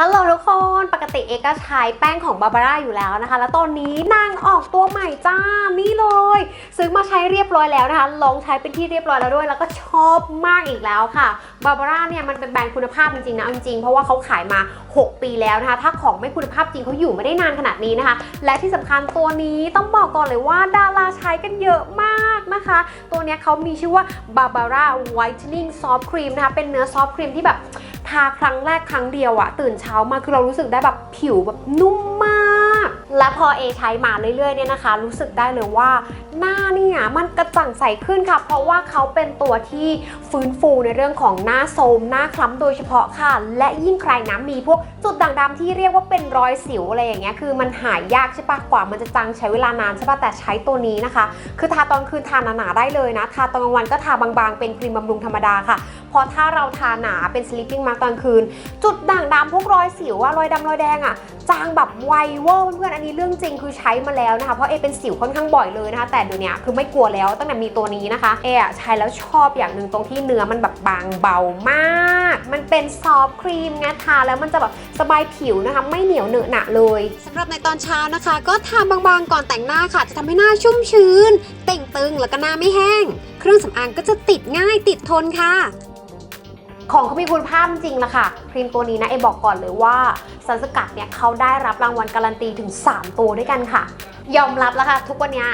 ฮัลโหลทุกคนปกติเอกก็ใช้แป้งของบาบาร่าอยู่แล้วนะคะ แล้วตอนนี้นางออกตัวใหม่จ้านี่เลย ซื้อมาใช้เรียบร้อยแล้วนะคะ ลองใช้เป็นที่เรียบร้อยแล้วด้วย แล้วก็ชอบมากอีกแล้วค่ะบาบาร่าเนี่ยมันเป็นแบรนด์คุณภาพจริงๆนะจริงๆเพราะว่าเขาขายมา 6 ปีแล้วนะคะ ถ้าของไม่คุณภาพจริงเขาอยู่ไม่ได้นานขนาดนี้นะคะ และที่สำคัญตัวนี้ต้องบอกก่อนเลยว่าดาราใช้กันเยอะมากนะคะ ตัวเนี้ยเขามีชื่อว่า Barbara Whitening Soft Cream นะคะ เป็นเนื้อซอฟต์ครีมที่แบบ ทาครั้งแรกครั้งเดียวอะตื่นเช้ามาคือเรารู้สึกได้แบบผิวแบบนุ่มมาก และพอเอใช้มาเรื่อยๆเนี่ยนะคะ รู้สึกได้เลยว่าหน้าเนี่ยมันกระจ่างใสขึ้นค่ะ เพราะว่าเขาเป็นตัวที่ฟื้นฟูในเรื่องของหน้าโทมหน้าคล้ำโดยเฉพาะค่ะ และยิ่งใครนะมีพวกจุดด่างดำที่เรียกว่าเป็นรอยสิวอะไรอย่างเงี้ยคือมันหายยากใช่ปะกว่ามันจะจางใช้เวลานานใช่ปะแต่ใช้ตัวนี้นะคะ คือทาตอนคืนทาหนาๆได้เลยนะทาตอนกลางวันก็ทาบางๆ เป็นครีมบำรุงธรรมดาค่ะ พอถ้าเราทาหนาเป็น sleeping mask ตอนคืน จุดด่างดำพวกรอยสิวอะรอยดำรอยแดงอะจางแบบไวเวอร์เพื่อนๆอันนี้เรื่องจริงคือใช้มาแล้วนะคะเพราะเอเป็นสิวค่อนข้างบ่อยเลยนะคะ แต่เดี๋ยวนี้คือไม่กลัวแล้วตั้งแต่มีตัวนี้นะคะเออใช้แล้วชอบอย่างหนึ่งตรงที่เนื้อมันแบบบางเบามาก มันเป็นซอฟต์ครีมไงทาแล้วมันจะแบบสบายผิวนะคะ ไม่เหนียวเหนอะหนะเลยสำหรับในตอนเช้านะคะ ก็ทาบางๆก่อนแต่งหน้าค่ะ จะทำให้หน้าชุ่มชื้น เต่งตึงแล้วก็หน้าไม่แห้ง เครื่องสำอางก็จะติดง่ายติดทนค่ะ ของเขามีคุณภาพจริงละค่ะ ครีมตัวนี้นะ เอบอกก่อนเลยว่าสารสกัดเนี่ยเขาได้รับรางวัลการันตีถึง 3 ตัวด้วยกันค่ะ ยอมรับแล้วค่ะ ทุกวันนี้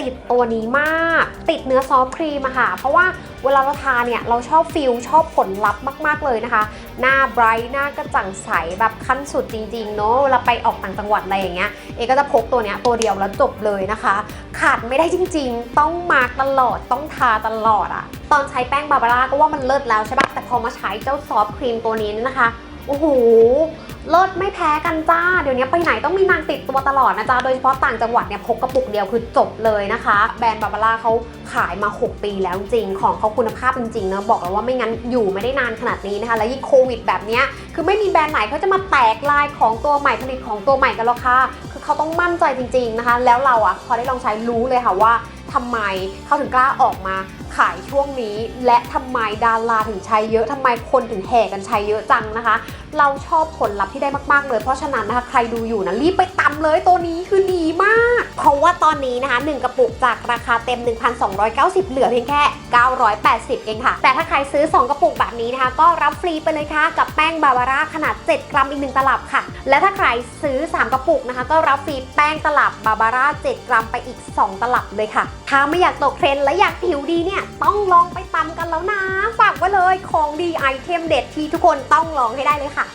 ติดตัวนี้มาก ติดเนื้อซอฟต์ครีมอะค่ะ เพราะว่าเวลาเราทาเนี่ย เราชอบฟิลชอบผลลัพธ์มาก ๆ เลยนะคะ หน้าไบรท์หน้ากระจ่างใสแบบขั้นสุดจริง ๆ เนอะเวลาไปออกต่างจังหวัดอะไรอย่างเงี้ย เอก็จะพกตัวเนี้ยตัวเดียวแล้วจบเลยนะคะ ขาดไม่ได้จริง ๆ ต้องมาตลอดต้องทาตลอดอะ ตอนใช้แป้งบาบาร่าก็ว่ามันเลิศแล้วใช่ปะแต่พอมาใช้เจ้าซอฟต์ครีมตัวนี้นะคะ โอ้โห เลิศไม่แพ้กันจ้า เดี๋ยวนี้ไปไหนต้องมีนางติดตัวตลอดนะจ๊ะ โดยเฉพาะต่างจังหวัดเนี่ยพกกระปุกเดียวคือจบเลยนะคะ แบรนด์บาบาร่าเขาขายมา 6 ปีแล้วจริง ของเขาคุณภาพจริงๆนะบอกเลยว่าไม่งั้นอยู่ไม่ได้นานขนาดนี้นะคะ แล้วยิ่งโควิดแบบเนี้ยคือไม่มีแบรนด์ไหนเขาจะมาแตกลายของตัวใหม่ผลิตของตัวใหม่กันหรอกค่ะ คือเขาต้องมั่นใจจริง ๆนะคะ แล้วเราอะพอได้ลองใช้รู้เลยค่ะว่าทำไมเขาถึงกล้าออกมาขายช่วงนี้ และทำไมดาราถึงใช้เยอะทำไมคนถึงแห่กันใช้เยอะจังนะคะ เราชอบผลลัพธ์ที่ได้มากๆเลย เพราะฉะนั้นนะคะใครดูอยู่นะรีบไปตำเลยตัวนี้คือดีมาก เพราะว่าตอนนี้นะคะ 1 กระปุกจากราคาเต็ม 1,290 เหลือเพียงแค่ 980 เองค่ะ แต่ถ้าใครซื้อ 2 กระปุกแบบนี้นะคะ ก็รับฟรีไปเลยค่ะ กับแป้งบาบาร่าขนาด 7 กรัมอีก 1 ตลับค่ะ และถ้าใครซื้อ 3 กระปุกนะคะ ก็รับฟรีแป้งตลับบาบาร่า7 กรัมไปอีก 2 ตลับเลยค่ะถ้าไม่อยากตกเทรนด์และอยากผิวดีเนี่ย ต้องลองไปตำกันแล้วนะ ฝากไว้เลยของดีไอเทมเด็ดที่ทุกคนต้องลองให้ได้เลยค่ะ